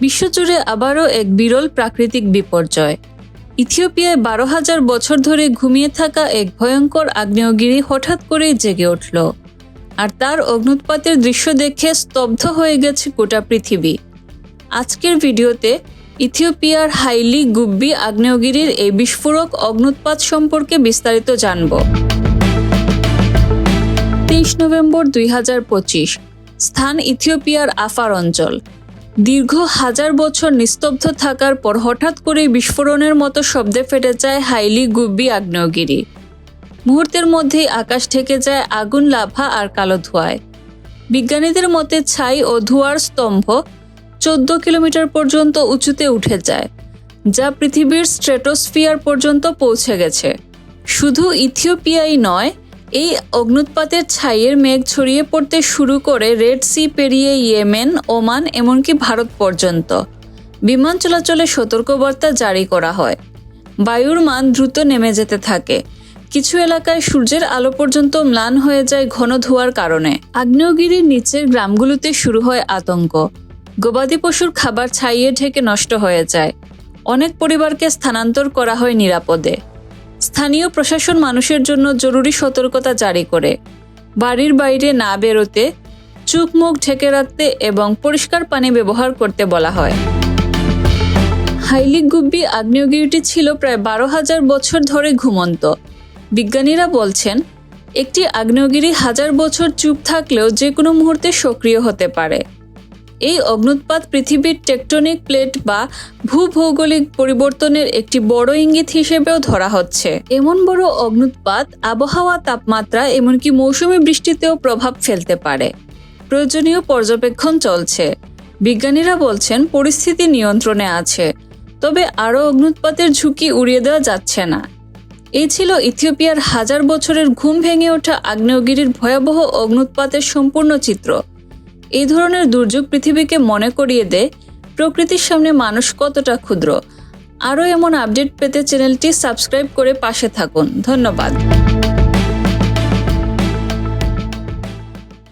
বিশ্বজুড়ে আবারও এক বিরল প্রাকৃতিক বিপর্যয়। ইথিওপিয়ায় বারো হাজার বছর ধরে ঘুমিয়ে থাকা এক ভয়ঙ্কর আগ্নেয়গিরি হঠাৎ করেই জেগে উঠল। আর তার অগ্নুৎপাতের দৃশ্য দেখে স্তব্ধ হয়ে গেছে গোটা পৃথিবী। আজকের ভিডিওতে ইথিওপিয়ার হাইলি গুব্বি আগ্নেয়গিরির এই বিস্ফোরক অগ্নুৎপাত সম্পর্কে বিস্তারিত জানব। তেইশ নভেম্বর দুই হাজার পঁচিশ, স্থান ইথিওপিয়ার আফার অঞ্চল। দীর্ঘ হাজার বছর নিস্তব্ধ থাকার পর হঠাৎ করে বিস্ফোরণের মতো শব্দে ফেটে যায় হাইলি গুব্বি আগ্নেয়গিরি। মুহূর্তের মধ্যেই আকাশ থেকে যায় আগুন, লাভা আর কালো ধোঁয়ায়। বিজ্ঞানীদের মতে ছাই ও ধোঁয়ার স্তম্ভ চোদ্দ কিলোমিটার পর্যন্ত উঁচুতে উঠে যায়, যা পৃথিবীর স্ট্রেটোস্ফিয়ার পর্যন্ত পৌঁছে গেছে। শুধু ইথিওপিয়াই নয় এই অগ্নুৎপাতের ছাইয়ের মেঘ ছড়িয়ে পড়তে শুরু করে রেড সি পেরিয়ে ইয়েমেন, ওমান এমনকি ভারত পর্যন্ত। বিমান চলাচলে সতর্কবার্তা জারি করা হয়। বায়ুর মান দ্রুত নেমে যেতে থাকে। কিছু এলাকায় সূর্যের আলো পর্যন্ত ম্লান হয়ে যায় ঘন ধোয়ার কারণে। আগ্নেয়গিরির নিচের গ্রামগুলোতে শুরু হয় আতঙ্ক। গবাদি পশুর খাবার ছাইয়ে ঢেকে নষ্ট হয়ে যায়। অনেক পরিবারকে স্থানান্তর করা হয় নিরাপদে। স্থানীয় প্রশাসন মানুষের জন্য জরুরি সতর্কতা জারি করে। বাড়ির বাইরে না বেরোতে, চুপ মুখ ঢেকে রাখতে এবং পরিষ্কার পানি ব্যবহার করতে বলা হয়। হাইলিক গুব্বি আগ্নেয়গিরিটি ছিল প্রায় বারো হাজার বছর ধরে ঘুমন্ত। বিজ্ঞানীরা বলছেন, একটি আগ্নেয়গিরি হাজার বছর চুপ থাকলেও যে কোনো মুহূর্তে সক্রিয় হতে পারে। এই অগ্নুৎপাত পৃথিবীর টেকটনিক প্লেট বা ভূভৌগোলিক পরিবর্তনের একটি বড় ইঙ্গিত হিসেবেও ধরা হচ্ছে। এমন বড় অগ্নুৎপাত আবহাওয়া তাপমাত্রা এমনকি মৌসুমী বৃষ্টিতেও প্রভাব ফেলতে পারে। প্রয়োজনীয় পর্যবেক্ষণ চলছে। বিজ্ঞানীরা বলছেন, পরিস্থিতি নিয়ন্ত্রণে আছে, তবে আরও অগ্নুৎপাতের ঝুঁকি উড়িয়ে দেওয়া যাচ্ছে না। এই ছিল ইথিওপিয়ার হাজার বছরের ঘুম ভেঙে ওঠা আগ্নেয়গিরির ভয়াবহ অগ্নুৎপাতের সম্পূর্ণ চিত্র। এই ধরনের দুর্যোগ পৃথিবীকে মনে করিয়ে দেয় প্রকৃতির সামনে মানুষ কতটা ক্ষুদ্র। আরও এমন আপডেট পেতে চ্যানেলটি সাবস্ক্রাইব করে পাশে থাকুন। ধন্যবাদ।